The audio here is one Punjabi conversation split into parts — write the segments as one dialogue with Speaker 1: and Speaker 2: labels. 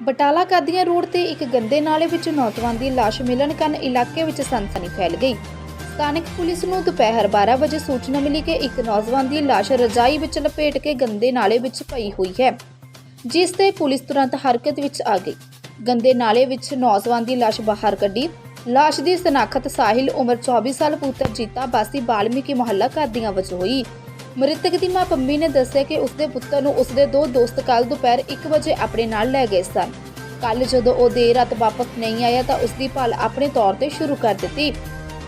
Speaker 1: ਬਟਾਲਾ ਕਾਦੀਆਂ ਰੋਡ ਤੇ ਇੱਕ ਗੰਦੇ ਨਾਲੇ ਵਿੱਚ ਨੌਜਵਾਨ ਦੀ ਲਾਸ਼ ਮਿਲਣ ਕਾਰਨ ਇਲਾਕੇ ਵਿੱਚ ਸਨਸਨੀ ਫੈਲ ਗਈ। ਸਥਾਨਕ ਪੁਲਿਸ ਨੂੰ ਦੁਪਹਿਰ 12 ਵਜੇ ਸੂਚਨਾ ਮਿਲੀ ਕਿ ਇੱਕ ਨੌਜਵਾਨ ਦੀ ਲਾਸ਼ ਰਜਾਈ ਵਿੱਚ ਲਪੇਟ ਕੇ ਗੰਦੇ ਨਾਲੇ ਵਿੱਚ ਪਈ ਹੋਈ ਹੈ, ਜਿਸ ਤੇ ਪੁਲਿਸ ਤੁਰੰਤ ਹਰਕਤ ਵਿੱਚ ਆ ਗਈ। ਗੰਦੇ ਨਾਲੇ ਵਿੱਚ ਨੌਜਵਾਨ ਦੀ ਲਾਸ਼ ਬਾਹਰ ਕੱਢੀ। ਲਾਸ਼ ਦੀ ਸਨਾਖਤ ਸਾਹਿਲ, ਉਮਰ 24 ਸਾਲ, ਪੁੱਤਰ ਜੀਤਾ ਬਾਸੀ, ਬਾਲਮੀਕੀ ਮੁਹੱਲਾ ਕਾਦੀਆਂ ਵਜੋਂ ਹੋਈ। ਮ੍ਰਿਤਕ ਦੀ ਮਾਂ ਪੰਮੀ ਨੇ ਦੱਸਿਆ ਕਿ ਉਸਦੇ ਪੁੱਤਰ ਨੂੰ ਉਸਦੇ ਦੋ ਦੋਸਤ ਕੱਲ ਦੁਪਹਿਰ 1 ਵਜੇ ਆਪਣੇ ਨਾਲ ਲੈ ਗਏ ਸਨ। ਕੱਲ ਜਦੋਂ ਉਹ ਦੇਰ ਰਾਤ ਵਾਪਸ ਨਹੀਂ ਆਇਆ ਤਾਂ ਉਸਦੀ ਭਾਲ ਆਪਣੇ ਤੌਰ ਤੇ ਸ਼ੁਰੂ ਕਰ ਦਿੱਤੀ।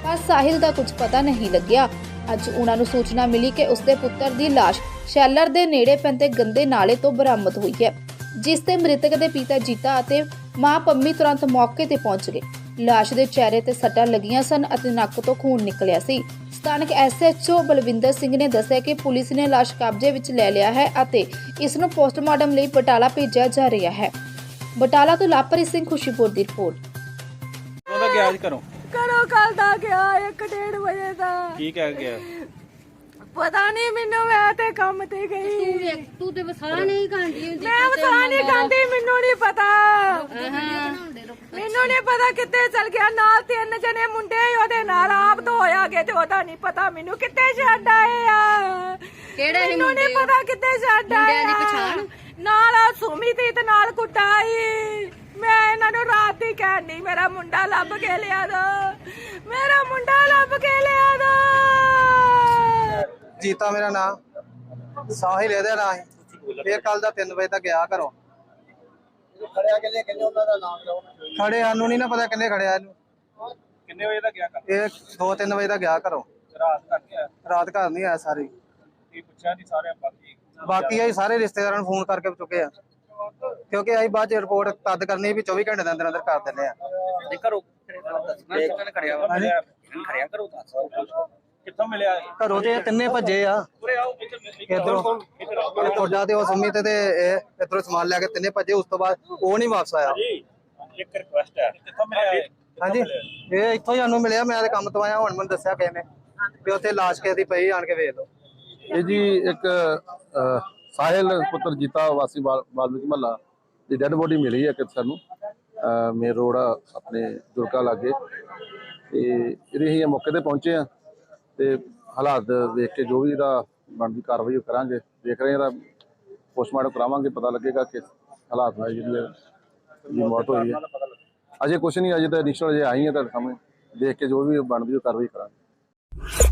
Speaker 1: ਪਰ ਸਾਹਿਲ ਦਾ ਕੁਝ ਪਤਾ ਨਹੀਂ ਲੱਗਿਆ। ਅੱਜ ਉਹਨਾਂ ਨੂੰ ਸੂਚਨਾ ਮਿਲੀ ਕਿ ਉਸਦੇ ਪੁੱਤਰ ਦੀ ਲਾਸ਼ ਸ਼ੈਲਰ ਦੇ ਨੇੜੇ ਪੈਂਦੇ ਗੰਦੇ ਨਾਲੇ ਤੋਂ ਬਰਾਮਦ ਹੋਈ ਹੈ, ਜਿਸ ਤੇ ਮ੍ਰਿਤਕ ਦੇ ਪਿਤਾ ਜੀਤਾ ਅਤੇ ਮਾਂ ਪੰਮੀ ਤੁਰੰਤ ਮੌਕੇ ਤੇ ਪਹੁੰਚ ਗਏ। ਲਾਸ਼ ਦੇ ਚਿਹਰੇ ਤੇ ਸੱਟਾਂ ਲੱਗੀਆਂ ਸਨ ਅਤੇ ਨੱਕ ਤੋਂ ਖੂਨ ਨਿਕਲਿਆ ਸੀ। ਸਥਾਨਕ ਐਸਐਚਓ ਬਲਵਿੰਦਰ ਸਿੰਘ ਨੇ ਦੱਸਿਆ ਕਿ ਪੁਲਿਸ ਨੇ ਲਾਸ਼ ਕਬਜ਼ੇ ਵਿੱਚ ਲੈ ਲਿਆ ਹੈ ਅਤੇ ਇਸ ਨੂੰ ਪੋਸਟਮਾਰਟਮ ਲਈ ਬਟਾਲਾ ਭੇਜਿਆ ਜਾ ਰਿਹਾ ਹੈ। ਬਟਾਲਾ ਤੋਂ ਲਾਪਰੀ ਸਿੰਘ ਖੁਸ਼ੀਪੁਰ ਦੀ ਰਿਪੋਰਟ।
Speaker 2: ਉਹਦਾ ਗਿਆ ਅੱਜ ਘਰੋਂ?
Speaker 3: ਕਰੋ ਕੱਲ ਦਾ ਗਿਆ 1:30 ਵਜੇ ਦਾ।
Speaker 2: ਕੀ ਕਹਿ ਗਿਆ?
Speaker 3: ਪਤਾ ਨਹੀਂ ਮੈਨੂੰ ਮੈਂ ਤੇ ਕੰਮ ਤੇ ਗਈ।
Speaker 4: ਤੂੰ ਤੇ ਵਸਾ ਨਹੀਂ ਖਾਂਦੀ ਹੁੰਦੀ
Speaker 3: ਮੈਂ ਵਸਾ ਨਹੀਂ ਖਾਂਦੀ ਮੈਨੂੰ ਨਹੀਂ ਪਤਾ। ਮੈਨੂੰ ਨਹੀਂ ਪਤਾ ਕਿੱਥੇ ਚਲ ਗਿਆ। ਨਾਲ ਤਿੰਨ ਜਣੇ ਮੁੰਡੇ ਉਹਦੇ ਨਾਲ ਆਪ ਤੋਂ ਹੋਇਆ ਗਏ ਤੇ ਉਹਦਾ ਨਹੀਂ ਪਤਾ ਮੈਨੂੰ ਕਿੱਥੇ ਛੱਡ ਆਏ ਆ।
Speaker 4: ਕਿਹੜੇ ਸੀ
Speaker 3: ਮੈਨੂੰ ਨਹੀਂ
Speaker 4: ਮੁੰਡੇ?
Speaker 3: ਪਤਾ ਕਿੱਥੇ ਛੱਡ ਆਏ
Speaker 4: ਮੁੰਡਿਆਂ ਦੀ
Speaker 3: ਆ।
Speaker 4: ਪਛਾਣ?
Speaker 3: ਨਾਲ ਆ ਸੁਮੀ ਤੀ ਤੇ ਨਾਲ ਕੁੱਟਾਈ। ਮੈਂ ਇਹਨਾਂ ਨੂੰ ਰਾਤ ਹੀ ਕਹਿਣੀ ਮੇਰਾ ਮੁੰਡਾ ਲੱਭ ਕੇ ਲਿਆ ਦੋ। ਮੇਰਾ ਮੁੰਡਾ ਲੱਭ ਕੇ ਲਿਆ ਦੋ।
Speaker 5: ਜੀਤਾ ਮੇਰਾ ਨਾਮ ਸਾਹਿਲ ਇਹਦਾ ਨਾਂ ਸੀ। ਫੇਰ ਕੱਲ ਦਾ 3 ਵਜੇ ਤੱਕ ਗਿਆ ਘਰੋਂ।
Speaker 6: ਖੜਿਆ ਕਿੰਨੇ ਕਿੰਨੇ ਉਹਨਾਂ ਦਾ ਨਾਮ ਲਓ
Speaker 5: ਖੜੇ ਸਾਨੂੰ ਨਹੀਂ ਨਾ ਪਤਾ ਕਿੰਨੇ ਖੜਿਆ ਇਹਨੂੰ।
Speaker 2: ਕਿੰਨੇ ਵਜੇ ਦਾ ਗਿਆ ਘਰ?
Speaker 5: ਇਹ 2-3 ਵਜੇ ਤੱਕ ਗਿਆ ਘਰੋਂ।
Speaker 2: ਰਾਤ ਤੱਕ ਗਿਆ?
Speaker 5: ਰਾਤ ਘਰ ਨਹੀਂ ਆਇਆ ਸਾਰੀ।
Speaker 2: ਕੀ ਪੁੱਛਿਆ ਨਹੀਂ ਸਾਰੇ ਬਾਕੀ
Speaker 5: ਬਾਕੀ ਅਸੀਂ ਸਾਰੇ ਰਿਸ਼ਤੇਦਾਰਾਂ ਨੂੰ ਫੋਨ ਕਰਕੇ ਚੁੱਕੇ ਆ। ਕਿਉਂਕਿ ਅਸੀਂ ਬਾਅਦ ਚ ਰਿਪੋਰਟ ਤਦ ਕਰਨੀ ਵੀ 24 ਘੰਟੇ ਦੇ ਅੰਦਰ ਅੰਦਰ ਕਰ ਦਿੰਦੇ ਆ।
Speaker 2: ਤੇ ਘਰੋਂ ਕਿੰਨੇ ਖੜਿਆ ਘਰੋਂ ਦੱਸ। ਕਿੱਥੋਂ ਮਿਲਿਆ ਇਹ?
Speaker 5: ਘਰੋਂ ਤੇ ਇਹ ਤਿੰਨੇ ਭੱਜੇ ਆ।
Speaker 2: ਉਰੇ ਆਓ ਇੱਧਰ।
Speaker 5: ਇਧਰੋਂ ਇਹ ਤੁਹਾਡਾ ਤੇ ਉਹ ਸੰਮੀ ਤੇ ਤੇ ਇਹ ਇਧਰੋਂ ਸਮਾਨ ਲੈ ਕੇ ਤਿੰਨੇ ਭੱਜੇ ਉਸ ਤੋਂ ਬਾਅਦ ਉਹ ਨਹੀਂ ਵਾਪਸ ਆਇਆ।
Speaker 2: ਜੀ ਇੱਕ ਰਿਕੁਐਸਟ ਹੈ। ਕਿੱਥੋਂ ਮਿਲਿਆ ਇਹ?
Speaker 5: ਹਾਂਜੀ। ਇਹ? ਇੱਥੋਂ ਹੀ ਸਾਨੂੰ ਮਿਲਿਆ ਮੈਂ ਤੇ ਕੰਮ ਤੋਂ ਆਇਆ ਹੁਣ ਮੈਨੂੰ ਦੱਸਿਆ ਕਿਸੇ ਨੇ ਵੀ ਉੱਥੇ ਲਾਸ਼ ਕਿਸੇ ਦੀ ਪਈ ਆਣ ਕੇ ਵੇਖ ਲਓ।
Speaker 7: ਇਹ ਜੀ ਇੱਕ ਸਾਹਿਲ ਪੁੱਤਰ ਜੀਤਾ ਵਾਸੀ ਵਾਲਮੀਕੀ ਮਹੱਲਾ ਦੀ ਡੈੱਡ ਬੋਡੀ ਮਿਲੀ ਹੈ ਕਿ ਸਾਨੂੰ। ਮੇਨ ਰੋਡ ਆਪਣੇ ਦੁਰਗਾ ਲਾਗੇ। ਤੇ ਇਹਦੇ ਅਸੀਂ ਮੌਕੇ ਤੇ ਪਹੁੰਚੇ ਆ ਤੇ ਹਾਲਾਤ ਵੇਖ ਕੇ ਜੋ ਵੀ ਇਹਦਾ ਬਣਦੀ ਕਾਰਵਾਈ ਉਹ ਕਰਾਂਗੇ। ਦੇਖ ਰਹੇ ਹਾਂ ਇਹਦਾ ਪੋਸਟਮਾਰਟਮ ਕਰਾਵਾਂਗੇ, ਪਤਾ ਲੱਗੇਗਾ ਕਿ ਹਾਲਾਤ ਨਾਲ ਜਿਹੜੀ ਦੀ ਮੌਤ ਹੋਈ ਹੈ। ਅਜੇ ਕੁਝ ਨਹੀਂ, ਅਜੇ ਤਾਂ ਇਨੀਸ਼ੀਅਲ ਅਜੇ ਆਈ ਹੈ ਤੁਹਾਡੇ ਸਾਹਮਣੇ। ਦੇਖ ਕੇ ਜੋ ਵੀ ਬਣਦੀ ਉਹ ਕਾਰਵਾਈ ਕਰਾਂਗੇ।